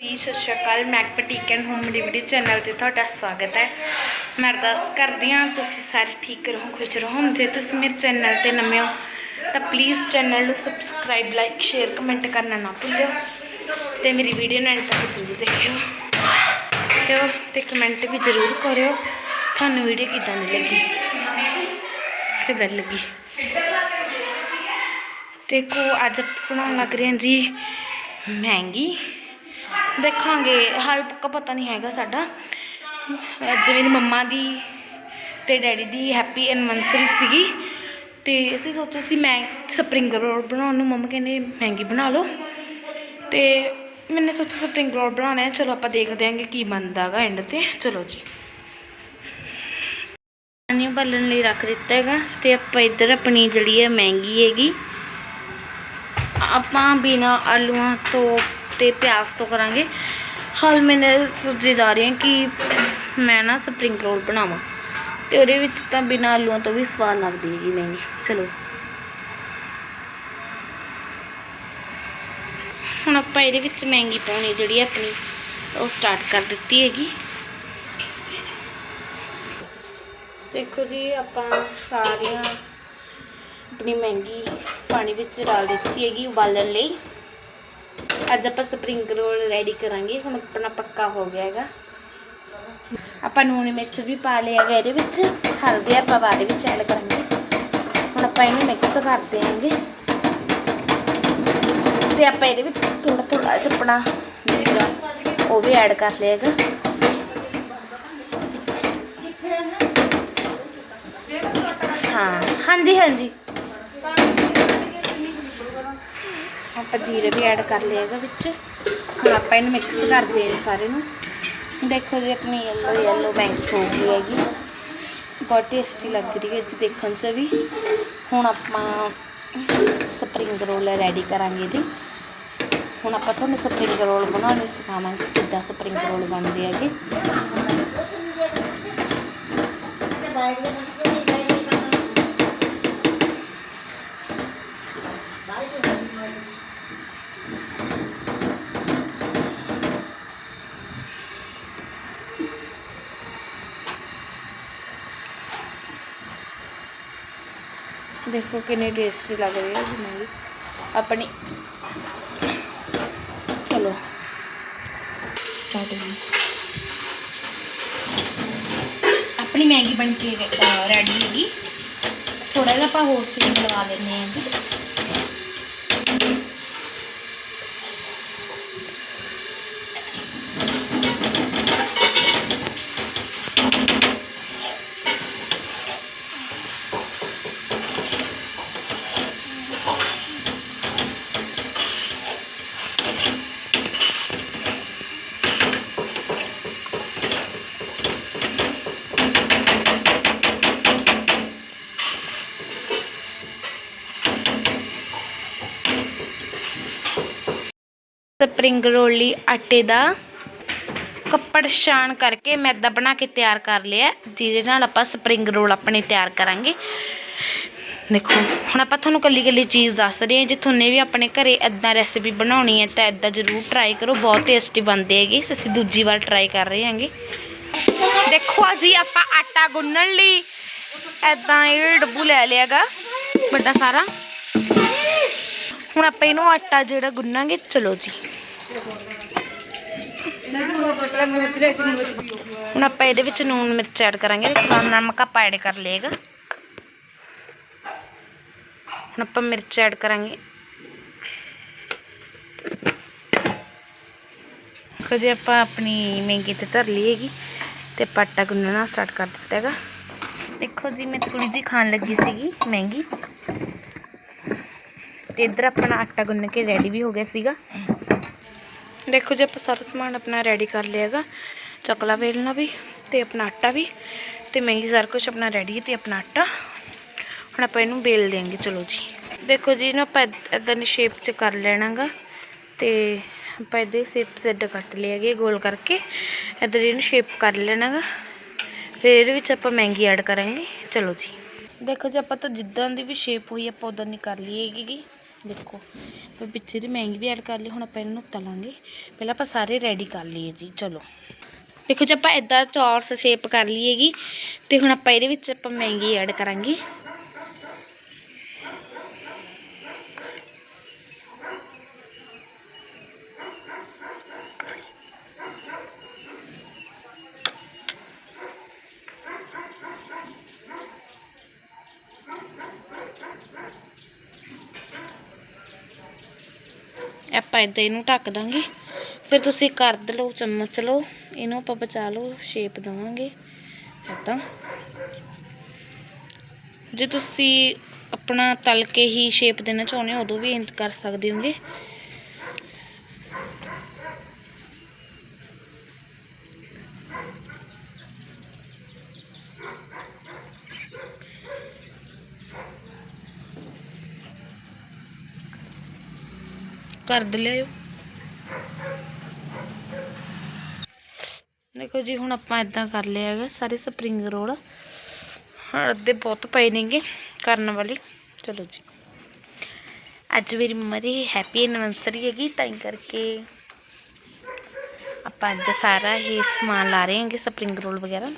ਜੀ, ਸਤਿ ਸ਼੍ਰੀ ਅਕਾਲ ਮੈਕ ਪਟੀਕ ਐਂਡ ਹੋਮ ਡਿਲੀਵਰੀ ਚੈਨਲ ਤੇ ਤੁਹਾਡਾ ਸਵਾਗਤ ਹੈ। ਮੈਂ ਅਰਦਾਸ ਕਰਦੀ ਹਾਂ, ਤੁਸੀਂ ਸਾਰੇ ਠੀਕ ਰਹੋ, ਖੁਸ਼ ਰਹੋ। ਜੇ ਤੁਸੀਂ ਮੇਰੇ ਚੈਨਲ ਤੇ ਨਵੇਂ ਹੋ, ਤਾਂ ਪਲੀਜ਼ ਚੈਨਲ ਨੂੰ ਸਬਸਕ੍ਰਾਈਬ ਲਾਈਕ ਸ਼ੇਅਰ ਕਮੈਂਟ ਕਰਨਾ ਨਾ ਭੁੱਲਿਓ। ਤੇ ਮੇਰੀ ਵੀਡੀਓ ਨੂੰ ਨਾਲ ਤੱਕ ਜ਼ਰੂਰ ਦੇਖਿਓ। ਦੇਖਿਓ ਤੇ ਕਮੈਂਟ ਵੀ ਜ਼ਰੂਰ ਕਰਿਓ। ਤੁਹਾਨੂੰ ਵੀਡੀਓ ਕਿਦਾਂ ਦੀ ਲੱਗੀ? ਕਿਦਾਂ ਲੱਗੀ? ਦੇਖੋ, ਅੱਜ ਆਪਾਂ ਬਣਾਉਣ ਲੱਗ ਰਹੇ ਹਾਂ ਜੀ ਮਹਿੰਗੀ। ਦੇਖਾਂਗੇ ਹਾਲ ਪੱਕਾ ਪਤਾ ਨਹੀਂ ਹੈਗਾ ਸਾਡਾ। ਅੱਜ ਮੇਰੀ ਮੰਮਾ ਦੀ ਤੇ ਡੈਡੀ ਦੀ ਹੈਪੀ ਐਨਵਰਸਰੀ ਸੀਗੀ, ਤੇ ਅਸੀਂ ਸੋਚਿਆ ਸੀ ਮੈਂ ਸਪਰਿੰਗ ਰੋਲ ਬਣਾਉਣ ਨੂੰ। ਮੰਮਾ ਕਹਿੰਦੇ ਮਹਿੰਗੀ ਬਣਾ ਲਓ। ਤੇ ਮੈਨੇ ਸੋਚਿਆ ਸਪਰਿੰਗ ਰੋਲ ਬਣਾਉਣਾ ਹੈ। ਚਲੋ ਆਪਾਂ ਦੇਖਦੇ ਆਂਗੇ ਕੀ ਬਣਦਾਗਾ ਐਂਡ ਤੇ। ਚਲੋ ਜੀ। ਪਾਣੀ ਉਬਾਲਣ ਲਈ ਰੱਖ ਦਿੱਤਾ ਹੈਗਾ। ਤੇ ਆਪਾਂ ਇੱਧਰ ਆਪਣੀ ਜਿਹੜੀ ਹੈ ਮਹਿੰਗੀ ਹੈਗੀ, ਆਪਾਂ ਬਿਨਾ ਆਲੂਆਂ ਤੋਂ ਤੇ ਪਿਆਜ਼ ਤੋਂ ਕਰਾਂਗੇ। ਹਾਲ ਮੈਨੇ ਸੋਚੀ ਜਾ ਰਹੀ ਹਾਂ ਕਿ ਮੈਂ ਨਾ ਸਪਰਿੰਗ ਰੋਲ ਬਣਾਵਾਂ। ਤੇ ਉਹਦੇ ਵਿੱਚ ਤਾਂ ਬਿਨਾਂ ਆਲੂਆਂ ਤੋਂ ਵੀ ਸਵਾਦ ਲੱਗਦੀ ਹੈਗੀ ਮਹਿੰਗੀ ਚਲੋ। ਹੁਣ ਆਪਾਂ ਇਹਦੇ ਵਿੱਚ ਮਹਿੰਗੀ ਪਾਉਣੀ ਜਿਹੜੀ ਆਪਣੀ, ਉਹ ਸਟਾਰਟ ਕਰ ਦਿੱਤੀ ਹੈਗੀ। ਦੇਖੋ ਜੀ, ਆਪਾਂ ਸਾਰੀਆਂ ਆਪਣੀ ਮਹਿੰਗੀ ਪਾਣੀ ਵਿੱਚ ਡਾਲ ਦਿੱਤੀ ਹੈਗੀ ਉਬਾਲਣ ਲਈ। ਅੱਜ ਆਪਾਂ ਸਪਰਿੰਗ ਰੋਲ ਰੈਡੀ ਕਰਾਂਗੇ, ਹੁਣ ਆਪਣਾ ਪੱਕਾ ਹੋ ਗਿਆ ਹੈਗਾ। ਆਪਾਂ ਨੂਨ ਮਿਰਚ ਵੀ ਪਾ ਲਿਆ ਹੈਗਾ ਇਹਦੇ ਵਿੱਚ, ਹਲਦੀ ਆਪਾਂ ਬਾਅਦ ਵਿੱਚ ਐਡ ਕਰਾਂਗੇ। ਹੁਣ ਆਪਾਂ ਇਹਨੂੰ ਮਿਕਸ ਕਰ ਦੇਵਾਂਗੇ ਤੇ ਆਪਾਂ ਇਹਦੇ ਵਿੱਚ ਥੋੜਾ ਥੋੜਾ ਜਿਹਾ ਆਪਣਾ ਜੀਰਾ ਉਹ ਵੀ ਐਡ ਕਰ ਲਿਆ ਹੈਗਾ। ਹਾਂ, ਹਾਂਜੀ ਹਾਂਜੀ। ਆਪਾਂ ਜੀਰੇ ਵੀ ਐਡ ਕਰ ਲਿਆ ਇਹਦੇ ਵਿੱਚ। ਹੁਣ ਆਪਾਂ ਇਹਨੂੰ ਮਿਕਸ ਕਰਦੇ ਹਾਂ ਸਾਰੇ ਨੂੰ। ਦੇਖੋ ਜੀ, ਆਪਣੀ ਯੈਲੋ ਯੈਲੋ ਬੈਂਕ ਹੋ ਗਈ ਹੈਗੀ। ਬਹੁਤ ਟੇਸਟੀ ਲੱਗ ਰਹੀ ਹੈ ਜੀ ਦੇਖਣ 'ਚ ਵੀ। ਹੁਣ ਆਪਾਂ ਸਪਰਿੰਗ ਰੋਲ ਰੈਡੀ ਕਰਾਂਗੇ ਇਹਦੀ। ਹੁਣ ਆਪਾਂ ਤੁਹਾਨੂੰ ਸਪਰਿੰਗ ਰੋਲ ਬਣਾਉਣੇ, ਸਿਖਾਵਾਂਗੇ ਕਿੱਦਾਂ ਸਪਰਿੰਗ ਰੋਲ ਬਣਦੇ ਹੈਗੇ। ਦੇਖੋ ਕਿੰਨੇ ਟੇਸਟੀ ਲੱਗ ਰਹੀ ਹੈ ਜੀ ਆਪਣੀ ਚਲੋ। ਆਪਣੀ ਮੈਗੀ ਬਣ ਕੇ ਰੈਡੀ ਹੈਗੀ। ਥੋੜਾ ਜਿਹਾ ਆਪਾਂ ਹੋਰ ਸੀਨ ਲਗਾ ਲੈਂਦੇ ਹਾਂ। ਸਪਰਿੰਗ ਰੋਲ ਲਈ ਆਟੇ ਦਾ ਕੱਪੜ ਛਾਣ ਕਰਕੇ ਮੈਦਾ ਬਣਾ ਕੇ ਤਿਆਰ ਕਰ ਲਿਆ। ਜਿਹਦੇ ਨਾਲ ਆਪਾਂ ਸਪਰਿੰਗ ਰੋਲ ਆਪਣੇ ਤਿਆਰ ਕਰਾਂਗੇ। ਦੇਖੋ, ਹੁਣ ਆਪਾਂ ਤੁਹਾਨੂੰ ਕੱਲੀ ਕੱਲੀ ਚੀਜ਼ ਦੱਸ ਰਹੇ ਹਾਂ। ਜੇ ਤੁਹਾਨੂੰ ਵੀ ਆਪਣੇ ਘਰੇ ਇਦਾਂ ਰੈਸਿਪੀ ਬਣਾਉਣੀ ਹੈ ਤਾਂ ਇਦਾਂ ਜ਼ਰੂਰ ਟਰਾਈ ਕਰੋ। ਬਹੁਤ ਟੇਸਟੀ ਬਣਦੇ ਹੈਗੇ। ਅਸੀਂ ਦੂਜੀ ਵਾਰ ਟਰਾਈ ਕਰ ਰਹੇ ਹਾਂਗੇ। ਦੇਖੋ ਜੀ ਆਪਾਂ ਆਟਾ ਗੁੰਨਣ ਲਈ ਇਦਾਂ ਇਹ ਡੱਬੂ ਲੈ ਲਿਆਗਾ ਵੱਡਾ ਸਾਰਾ। ਹੁਣ ਆਪਾਂ ਇਹਨੂੰ ਆਟਾ ਜਿਹੜਾ ਗੁੰਨਾਂਗੇ, ਚਲੋ ਜੀ। ਹੁਣ ਆਪਾਂ ਇਹਦੇ ਵਿੱਚ ਨੂਨ ਮਿਰਚ ਐਡ ਕਰਾਂਗੇ ਥੋੜਾ ਨਮਕ ਆਪਾਂ ਐਡ ਕਰ ਲਏਗਾ ਹੁਣ ਆਪਾਂ ਮਿਰਚ ਐਡ ਕਰਾਂਗੇ ਦੇਖੋ ਜੀ ਆਪਾਂ ਆਪਣੀ ਮਹਿੰਗੀ ਤੇ ਧਰ ਲਈ ਹੈਗੀ ਤੇ ਆਪਾਂ ਆਟਾ ਗੁੰਨਣਾ ਸਟਾਰਟ ਕਰ ਦਿੱਤਾ ਹੈਗਾ ਦੇਖੋ ਜੀ ਮੈਂ ਥੋੜੀ ਜਿਹੀ ਖਾਣ ਲੱਗੀ ਸੀਗੀ ਮਹਿੰਗੀ ਤੇ ਇੱਧਰ ਆਪਣਾ ਆਟਾ ਗੁੰਨ ਕੇ ਰੈਡੀ ਵੀ ਹੋ ਗਿਆ ਸੀਗਾ ਦੇਖੋ ਜੀ, ਆਪਾਂ ਸਾਰਾ ਸਮਾਨ ਆਪਣਾ ਰੈਡੀ ਕਰ ਲਿਆ ਹੈਗਾ। ਚਕਲਾ ਵੇਲਣਾ ਵੀ ਤੇ ਆਪਣਾ ਆਟਾ ਵੀ। ਤੇ ਮਹਿੰਗੀ ਸਾਰਾ ਕੁਝ ਆਪਣਾ ਰੈਡੀ ਹੈ ਤੇ ਆਪਣਾ ਆਟਾ। ਹੁਣ ਆਪਾਂ ਇਹਨੂੰ ਵੇਲ ਦੇਾਂਗੇ ਚਲੋ ਜੀ। ਦੇਖੋ ਜੀ, ਇਹਨੂੰ ਆਪਾਂ ਇਦਾਂ ਦੀ ਸ਼ੇਪ 'ਚ ਕਰ ਲੈਣਾਗਾ ਤੇ ਆਪਾਂ ਇਹਦੇ ਸ਼ੇਪ ਸੈੱਡ ਕੱਟ ਲਿਆਗੇ ਗੋਲ ਕਰਕੇ। ਇਦਾਂ ਇਹਨੂੰ ਸ਼ੇਪ ਕਰ ਲੈਣਾਗਾ ਫਿਰ ਇਹਦੇ ਵਿੱਚ ਆਪਾਂ ਮਹਿੰਗੀ ਐਡ ਕਰਾਂਗੇ। ਚਲੋ ਜੀ। ਦੇਖੋ ਜੀ, ਆਪਾਂ ਤਾਂ ਜਿੱਦਾਂ ਦੀ ਵੀ ਸ਼ੇਪ ਹੋਈ, ਆਪਾਂ ਉਦਾਂ ਦੀ ਕਰ ਲਈਏਗੀ ਦੇਖੋ, ਆਪਾਂ ਪਿੱਛੇ ਦੀ ਮਹਿੰਗੀ ਵੀ ਐਡ ਕਰ ਲਈ, ਹੁਣ ਆਪਾਂ ਇਹਨਾਂ ਨੂੰ ਤਲਾਂਗੇ ਪਹਿਲਾਂ ਆਪਾਂ ਸਾਰੇ ਰੈਡੀ ਕਰ ਲਈਏ ਜੀ, ਚਲੋ। ਦੇਖੋ ਜੇ, ਆਪਾਂ ਇਦਾਂ ਚੌਰਸ ਸ਼ੇਪ ਕਰ ਲਈਏਗੀ ਤੇ ਹੁਣ ਆਪਾਂ ਇਹਦੇ ਵਿੱਚ ਆਪਾਂ ਮਹਿੰਗੀ ਐਡ ਕਰਾਂਗੇ। ਆਪਾਂ ਇਦਾਂ ਇਹਨੂੰ ਢੱਕ ਦਾਂਗੇ। ਫਿਰ ਤੁਸੀਂ ਕਰ ਲਓ, ਚਮਚ ਲਓ, ਇਹਨੂੰ ਆਪਾਂ ਬਚਾ ਲਓ ਸ਼ੇਪ ਦਵਾਂਗੇ ਇਦਾਂ ਜੇ ਤੁਸੀਂ ਆਪਣਾ ਤਲ ਕੇ ਹੀ ਸ਼ੇਪ ਦੇਣਾ ਚਾਹੁੰਦੇ ਹੋ, ਉਦੋਂ ਵੀ ਇੰਤ ਕਰ ਸਕਦੇ ਹੋਗੇ। ਕਰ ਦੇ ਲਿਆਓ ਦੇਖੋ ਜੀ ਹੁਣ ਆਪਾਂ ਇਦਾਂ ਕਰ ਲਿਆ ਹੈਗਾ ਸਾਰੇ ਸਪਰਿੰਗ ਰੋਲ। ਅੱਧੇ ਬਹੁਤ ਪਏ ਨੇਗੇ ਕਰਨ ਵਾਲੀ। ਚਲੋ ਜੀ। ਅੱਜ ਮੇਰੀ ਮੰਮਾ ਦੀ ਹੈਪੀ ਐਨਵਰਸਰੀ ਹੈਗੀ ਤਾਂ ਕਰਕੇ ਆਪਾਂ ਅੱਜ ਸਾਰਾ ਇਹ ਸਮਾਨ ਲਾ ਰਹੇ ਹਾਂਗੇ ਸਪਰਿੰਗ ਰੋਲ ਵਗੈਰਾ।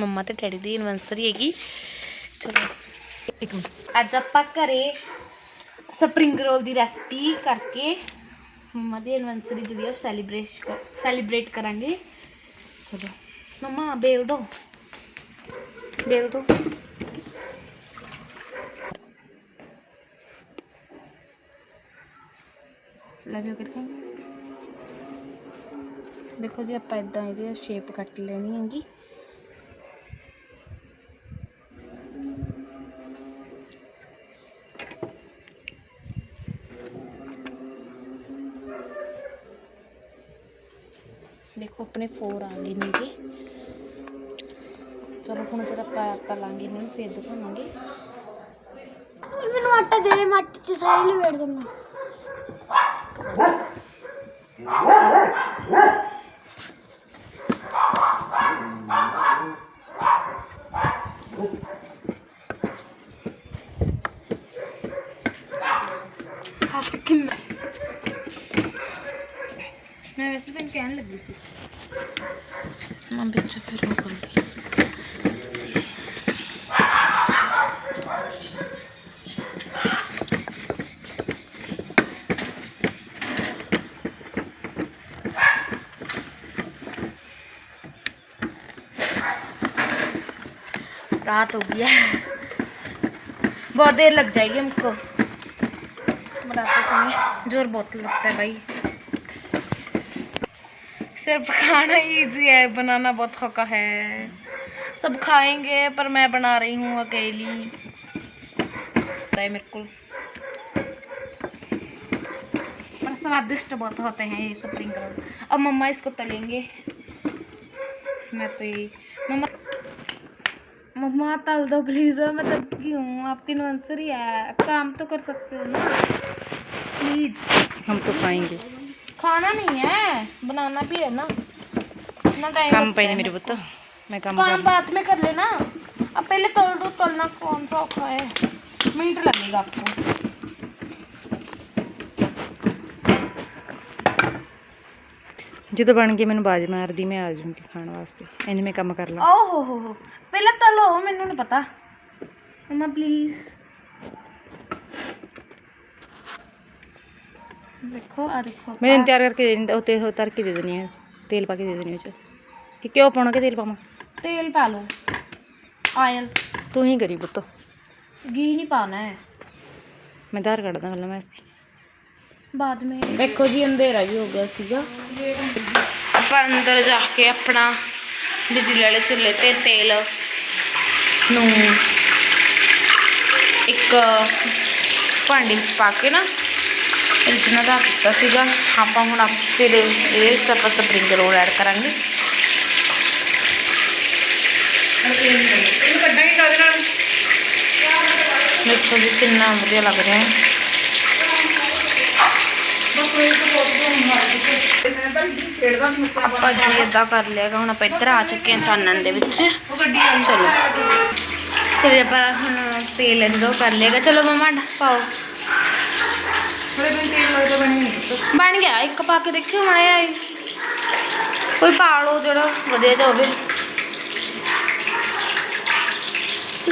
ਮੰਮਾ ਤੇ ਡੈਡੀ ਦੀ ਐਨਵਰਸਰੀ ਹੈਗੀ। ਚਲੋ। ਇੱਕ ਮਿੰਟ। ਅੱਜ ਆਪਾਂ ਘਰੇ ਸਪਰਿੰਗ ਰੋਲ ਦੀ ਰੈਸਪੀ ਕਰਕੇ ਮੰਮਾ ਦੀ ਐਨਵਰਸਰੀ ਜਿਹੜੀ ਆ ਸੈਲੀਬ੍ਰੇਟ ਸੈਲੀਬ੍ਰੇਟ ਕਰਾਂਗੇ। ਚਲੋ, ਮੰਮਾ ਬੇਲ ਦੋ। ਬੇਲ ਦੋ। ਲਵ ਯੂ ਕਿਥੇ ਦੇਖੋ ਜੀ, ਆਪਾਂ ਇਦਾਂ ਇਹਦੀ ਸ਼ੇਪ ਕੱਟ ਲੈਣੀ ਹੈਗੀ। ਦੇਖੋ ਆਪਣੇ 4 ਆ ਗਏ ਨੇਗੇ ਚਲੋ ਹੁਣ ਜਰਾ ਆਪਾਂ ਤਲਾਂਗੇ ਇਹਨਾਂ ਨੂੰ ਫੇਰ ਦਿਖਾਵਾਂਗੇ। ਮੈਨੂੰ ਆਟਾ ਦੇ ਦੇ ਮੈਂ ਆਟੇ ਚ ਸਾਰੇ ਲਵੇੜ ਦਿੰਦਾ। మా బిచ్చ పెరుగుతుంది रात हो गया है। बहुत देर लग जाएगी हमको। बनाते समय ज़ोर बहुत लगता है भाई। सिर्फ़ खाना इजी है, बनाना बहुत हौका है। सब खाएँगे, पर मैं बना रही हूँ अकेली। मेरे को पर स्वादिष्ट बहुत होते हैं ये स्प्रिंग रोल अब मम्मा इसको तलेंगे। मैं तो ये मम्मा मम्मा, तल दो प्लीज़ मैं तब की हूँ, आपकी एनिवर्सरी है। काम तो कर सकते हो ना। प्लीज़ हम तो खाएँगे। खाना नहीं है बनाना भी है ना इतना टाइम काम लगता पे है। मेरे पुत्र मैं काम काम कर बाद में कर लेना अब पहले तल दो तलना कौन सा औखा है मिनट लगेगा आपको ਜਦੋਂ ਬਣ ਗਈ ਮੈਨੂੰ ਬਾਜ ਮਾਰਦੀ ਮੈਂ ਆ ਜਾਊਂਗੀ ਖਾਣ ਵਾਸਤੇ ਇੰਨੇ ਮੈਂ ਕੰਮ ਕਰ ਲਾਂ ओ हो हो हो पहले तलो मैनू नहीं पता मम्मा ਮੈਂ ਤਿਆਰ ਕਰਕੇ ਦੇ ਉਹ ਤੇ ਤਰ ਕੇ ਦੇ ਦੇਣੀ ਹਾਂ। ਤੇਲ ਪਾ ਕੇ ਦੇ ਦੇਣੀ ਵਿੱਚ। ਕਿ ਕਿਉਂ ਪਾਉਣਾ ਕਿ ਤੇਲ ਪਾਵਾਂ? ਤੇਲ ਪਾ ਲਓ। ਆਇਲ। ਤੂੰ ਹੀ ਕਰੀ ਪੁੱਤ। ਘੀ ਨਹੀਂ ਪਾਣਾ ਹੈ। ਮੈਂ ਧਾਰ ਕੱਢਦਾ ਮੈਂ ਬਾਅਦ ਮੇ ਦੇਖੋ ਜੀ ਅੰਧੇਰਾ ਵੀ ਹੋ ਗਿਆ ਸੀਗਾ। ਆਪਾਂ ਅੰਦਰ ਜਾ ਕੇ ਆਪਣਾ ਬਿਜਲੀ ਵਾਲੇ ਚੁੱਲ੍ਹੇ ਤੇ ਤੇਲ ਨੂੰ ਇੱਕ ਭਾਂਡੇ ਵਿੱਚ ਪਾ ਕੇ ਨਾ ਰਿਜਨਾ ਦਾ ਕੀਤਾ ਸੀਗਾ। ਆਪਾਂ ਹੁਣ ਫਿਰ ਇਹਦੇ ਵਿੱਚ ਆਪਾਂ ਸਪਰਿੰਗ ਰੋਲ ਐਡ ਕਰਾਂਗੇ। ਕੱਢਾਂਗੇ ਕਾਦੇ ਨਾਲ? ਦੇਖੋ ਜੀ ਕਿੰਨਾ ਵਧੀਆ ਲੱਗ ਰਿਹਾ ਹੈ। ਆਪਾਂ ਜੀ ਇਦਾਂ ਕਰ ਲਿਆ ਗਾ, ਹੁਣ ਆਪਾਂ ਇੱਧਰ ਆ ਚੁੱਕੇ ਹਾਂ ਚਾਨਣ ਦੇ ਵਿੱਚ। ਚਲੋ। ਚਲੋ ਆਪਾਂ ਹੁਣ ਤੇਲ ਅੰਦਰੋਂ ਕਰ ਲਿਆਗਾ ਚਲੋ ਮਮਾ ਪਾਓ। ਥੋੜੇ ਦਿਨ ਤੇਲ ਲੱਗਦਾ ਬਣੀ ਗਿਆ ਇੱਕ ਪਾ ਕੇ ਦੇਖਿਓ ਮਾੜਾ ਜਿਹਾ ਕੋਈ ਪਾ ਲਓ ਜਿਹੜਾ ਵਧੀਆ ਜਿਹਾ ਹੋਵੇ।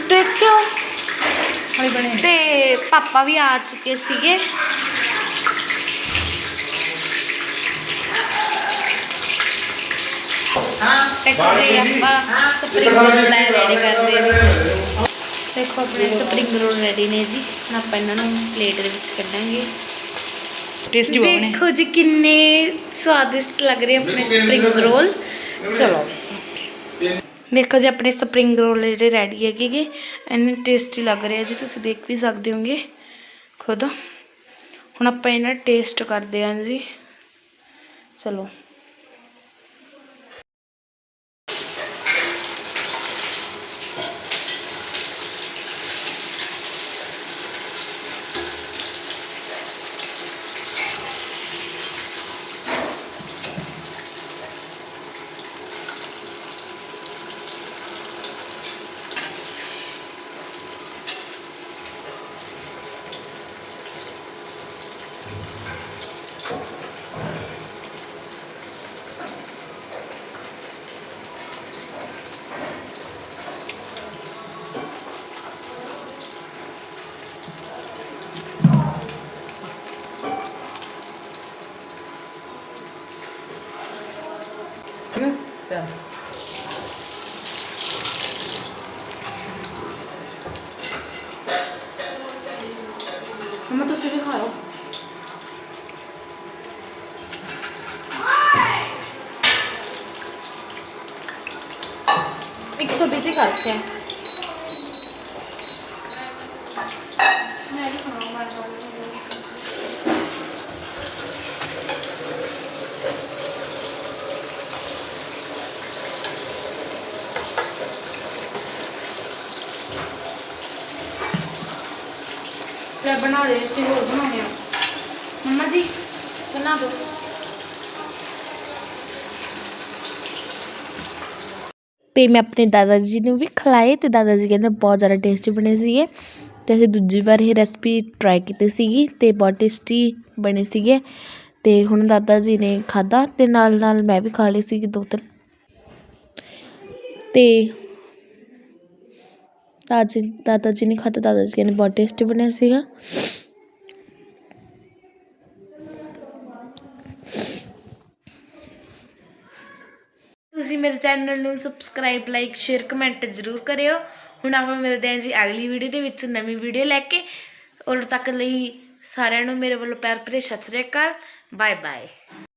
ਦੇਖਿਓ। ਹਲੇ ਬਣੇ। ਤੇ ਪਾਪਾ ਵੀ ਆ ਚੁੱਕੇ ਸੀਗੇ। ਦੇਖੋ ਜੀ ਆਪਾਂ ਸਪਰਿੰਗ ਰੋਲ ਰੈਡੀ ਕਰਦੇ ਨੇ। ਦੇਖੋ ਆਪਣੇ ਸਪਰਿੰਗ ਰੋਲ ਰੈਡੀ ਨੇ ਜੀ। ਹੁਣ ਆਪਾਂ ਇਹਨਾਂ ਨੂੰ ਪਲੇਟ ਦੇ ਵਿੱਚ ਕੱਢਾਂਗੇ। ਟੇਸਟੀ ਬਹੁਤ ਬਣੇ ਦੇਖੋ ਜੀ ਕਿੰਨੇ ਸਵਾਦਿਸ਼ਟ ਲੱਗ ਰਹੇ ਆਪਣੇ ਸਪਰਿੰਗ ਰੋਲ ਚਲੋ। ਦੇਖੋ ਜੀ ਆਪਣੇ ਸਪਰਿੰਗ ਰੋਲ ਜਿਹੜੇ ਰੈਡੀ ਹੈਗੇ ਇੰਨੇ ਟੇਸਟੀ ਲੱਗ ਰਹੇ ਆ ਜੀ ਤੁਸੀਂ ਦੇਖ ਵੀ ਸਕਦੇ ਹੋਗੇ। ਖੁਦ। ਹੁਣ ਆਪਾਂ ਇਹਨਾਂ ਟੇਸਟ ਕਰਦੇ ਹਾਂ ਜੀ। ਚਲੋ। ਚੱਲ ਮਮਾ ਤੁਸੀਂ ਵੀ ਖਾ ਲਓ ਇੱਕ ਸੌ ਵੀਹ ਤੇ ਕਰਤੇ ਹੈ ਲੈ ਬਣਾ ਦੇ ਅਸੀਂ ਹੋਰ ਬਣਾਉਣੇ ਆ। ਮੰਮਾ ਜੀ, ਬਣਾ ਦਿਓ ਤੇ ਮੈਂ ਆਪਣੇ ਦਾਦਾ ਜੀ ਨੂੰ ਵੀ ਖਿਲਾਏ ਤੇ ਦਾਦਾ ਜੀ ਕਹਿੰਦੇ ਬਹੁਤ ਜ਼ਿਆਦਾ ਟੇਸਟੀ ਬਣੇ ਸੀਗੇ। ਤੇ ਅਸੀਂ ਦੂਜੀ ਵਾਰ ਇਹ ਰੈਸਪੀ ਟਰਾਈ ਕੀਤੀ ਸੀਗੀ ਤੇ ਬਹੁਤ ਟੇਸਟੀ ਬਣੇ ਸੀਗੇ। ਤੇ ਹੁਣ ਦਾਦਾ ਜੀ ਨੇ ਖਾਦਾ ਤੇ ਨਾਲ ਨਾਲ ਮੈਂ ਵੀ ਖਾ ਲਈ ਸੀਗੀ ਦੋ ਤਿੰਨ। ਤੇ ਅੱਜ ਦਾਦਾ ਜੀ ਨੇ ਖਾਧਾ ਦਾਦਾ ਜੀ ਕਹਿੰਦੇ ਬਹੁਤ ਟੇਸਟੀ ਬਣਿਆ ਸੀਗਾ। ਤੁਸੀਂ ਮੇਰੇ ਚੈਨਲ ਨੂੰ ਸਬਸਕ੍ਰਾਈਬ ਲਾਈਕ ਸ਼ੇਅਰ ਕਮੈਂਟ ਜ਼ਰੂਰ ਕਰਿਓ। ਹੁਣ ਆਪਾਂ ਮਿਲਦੇ ਹਾਂ ਜੀ ਅਗਲੀ ਵੀਡੀਓ ਦੇ ਵਿੱਚ ਨਵੀਂ ਵੀਡੀਓ ਲੈ ਕੇ। ਉਦੋਂ ਤੱਕ ਲਈ ਸਾਰਿਆਂ ਨੂੰ ਮੇਰੇ ਵੱਲੋਂ ਪਿਆਰ ਭਰੇ ਸਤਿ ਸ੍ਰੀ ਅਕਾਲ। Bye bye